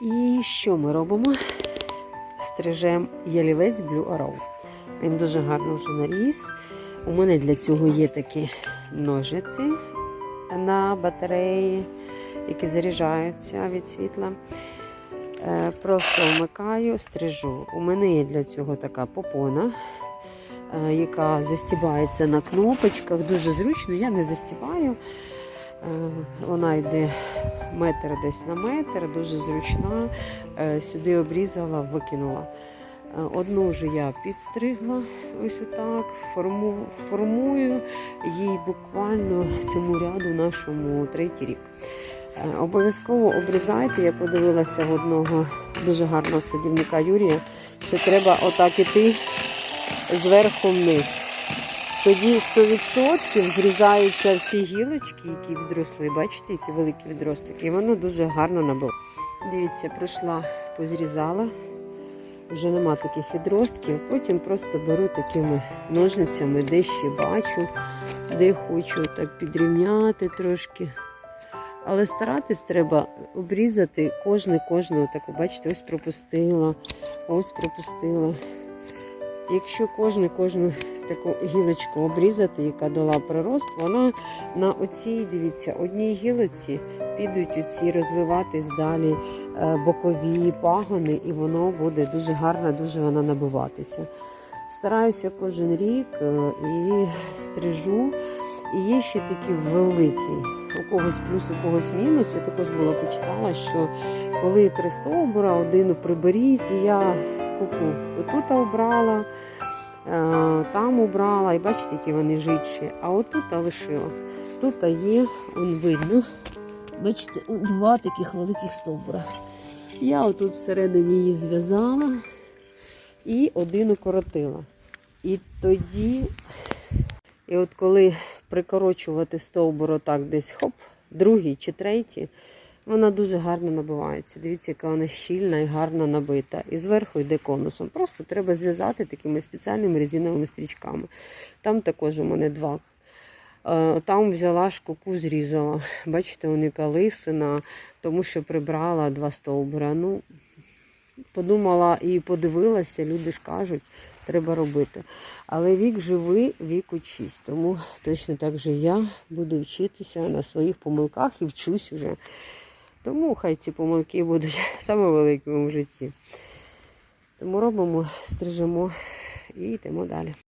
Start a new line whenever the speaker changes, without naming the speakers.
І що ми робимо? Стрижемо ялівець Blue Arrow. Він дуже гарно вже наріс. У мене для цього є такі ножиці на батареї, які заряджаються від світла. Е, Просто вмикаю, стрижу. У мене є для цього така попона, е, яка застібається на кнопочках. Дуже зручно, я не застібаю. Е, Вона йде метр десь на метр, дуже зручна. Е, Сюди обрізала, викинула. Е, Одну вже я підстригла, ось отак, форму, формую їй буквально цьому ряду нашому третій рік. Обов'язково обрізайте. Я подивилася в одного дуже гарного садівника Юрія, що треба отак іти зверху вниз. Тоді 100% зрізаються ці гілочки, які відросли. Бачите, які великі відростики, і воно дуже гарно набило. Дивіться, пройшла, позрізала. Вже нема таких відростків. Потім просто беру такими ножницями, де ще бачу, де хочу так підрівняти трошки. Але старатись треба обрізати кожне кожне. Отаку, бачите, ось пропустила, ось пропустила. Якщо кожну кожну таку гілочку обрізати, яка дала прирост, вона на оцій, дивіться, одній гілоці підуть оці розвиватись далі е, бокові пагони, і воно буде дуже гарно, дуже вона набиватися. Стараюся кожен рік е, і стрижу. І є ще такі великі, у когось плюс, у когось мінус. Я також була почитала, що коли три стовбура, один приберіть, і я куку отут обрала, е, там обрала, і бачите, які вони жидші, а отут лишила. Тут є, он видно, бачите, два таких великих стовбура. Я отут всередині її зв'язала і один укоротила. І тоді, і от коли прикорочувати стовбур отак десь хоп, другий чи третій, вона дуже гарно набивається. Дивіться, яка вона щільна і гарно набита. І зверху йде конусом. Просто треба зв'язати такими спеціальними резиновими стрічками. Там також у мене два. Е, Там взяла шкуку, зрізала. Бачите, вони лисина, тому що прибрала два стовбура. Ну, подумала і подивилася, люди ж кажуть, треба робити. Але вік живий, вік учись. Тому точно так же я буду вчитися на своїх помилках і вчусь уже. Тому хай ці помилки будуть саме великими в житті. Тому робимо, стрижемо і йдемо далі.